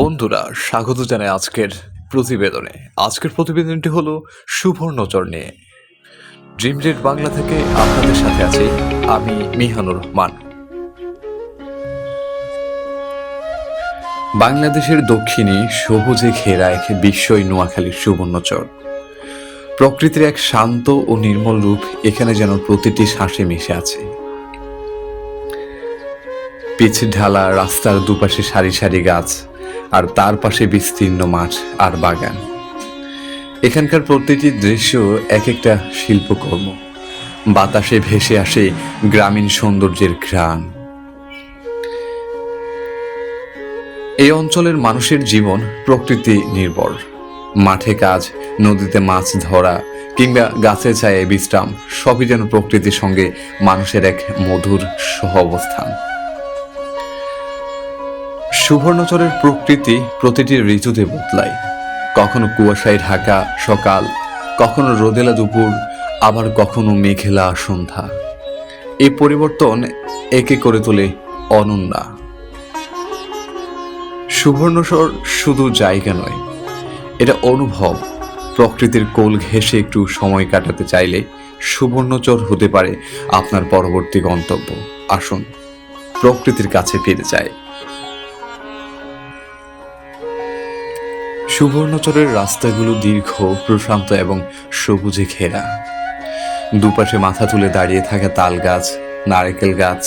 বন্ধুরা, স্বাগত জানাই আজকের প্রতিবেদনে। আজকের প্রতিবেদনটি হলো সুবর্ণচর নিয়ে ড্রিম রেড বাংলা থেকে আপনাদের সাথে আছি আমি মিহানুর রহমান। বাংলাদেশের দক্ষিণে সবুজে ঘেরা এক বিস্ময় নোয়াখালীর সুবর্ণচর প্রকৃতির এক শান্ত ও নির্মল রূপ এখানে যেন প্রতিটি শ্বাসে মিশে আছে। পিচ ঢালা রাস্তার দুপাশে সারি সারি গাছ আর তার পাশে বিস্তীর্ণ মাঠ আর বাগান। এখানকার প্রতিটি দৃশ্য এক একটা শিল্পকর্ম। বাতাসে ভেসে আসে গ্রামীণ সৌন্দর্যের ঘ্রাণ। এই অঞ্চলের মানুষের জীবন প্রকৃতি নির্ভর। মাঠে কাজ, নদীতে মাছ ধরা কিংবা গাছের ছায়ে বিশ্রাম সবই যেন প্রকৃতির সঙ্গে মানুষের এক মধুর সহ অবস্থান সুবর্ণচরের প্রকৃতি প্রতিটি ঋতুতে বদলায়। কখনো কুয়াশায় ঢাকা সকাল, কখনো রোদেলা দুপুর, আবার কখনো মেঘেলা সন্ধ্যা। এই পরিবর্তন একে করে তোলে অনন্যা। সুবর্ণচর শুধু জায়গা নয়, এটা অনুভব। প্রকৃতির কোল ঘেঁষে একটু সময় কাটাতে চাইলে সুবর্ণচর হতে পারে আপনার পরবর্তী গন্তব্য। আসুন, প্রকৃতির কাছে ফিরে যায় সুবর্ণচরের রাস্তাগুলো দীর্ঘ, প্রশান্ত এবং সবুজে ঘেরা। দুপাশে মাথা তুলে দাঁড়িয়ে থাকা তাল গাছ নারকেল গাছ,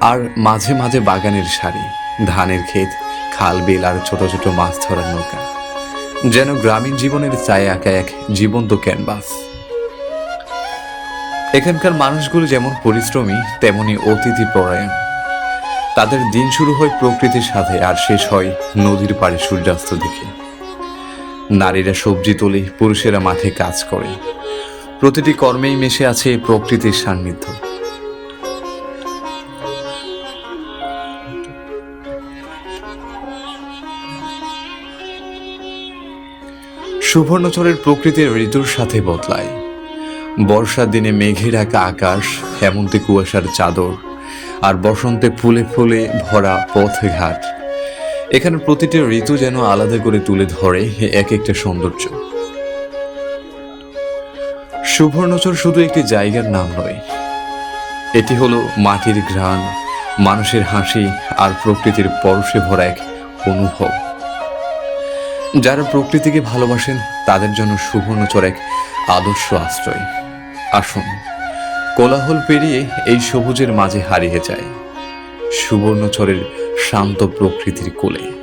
আর মাঝে মাঝে বাগানের সারি, ধানের ক্ষেত, খাল, বিল আর ছোট ছোট মাছ ধরার নৌকা। যেন গ্রামীণ জীবনের চায় আঁকা এক জীবন্ত ক্যানভাস। এখানকার মানুষগুলো যেমন পরিশ্রমী, তেমনি অতিথি পরায়ণ। তাদের দিন শুরু হয় প্রকৃতির সাথে আর শেষ হয় নদীর পাড়ে সূর্যাস্ত দেখে। নারীরা সবজি তোলে, পুরুষেরা মাঠে কাজ করে। প্রতিটি কর্মেই মেশে আছে প্রকৃতির সান্নিধ্য। সুবর্ণচরের প্রকৃতির ঋতুর সাথে বদলায়। বর্ষার দিনে মেঘে ঢাকা আকাশ, হেমন্তে কুয়াশার চাদর, আর বসন্তে ফুলে ফুলে ভরা পথ ঘাট এখানে প্রতিটি ঋতু যেন আলাদা করে তুলে ধরে এক একটা সৌন্দর্য। সুবর্ণচর শুধু একটি জায়গার নাম নয়, এটি হলো মাটির ঘ্রাণ, মানুষের হাসি আর প্রকৃতির পরশে ভরা এক অনুভব। যারা প্রকৃতিকে ভালোবাসেন, তাদের জন্য সুবর্ণচর এক আদর্শ আশ্রয়। আসুন, কোলাহল পেরিয়ে এই সবুজের মাঝে হারিয়ে যায় সুবর্ণচরের শান্ত প্রকৃতির কোলে।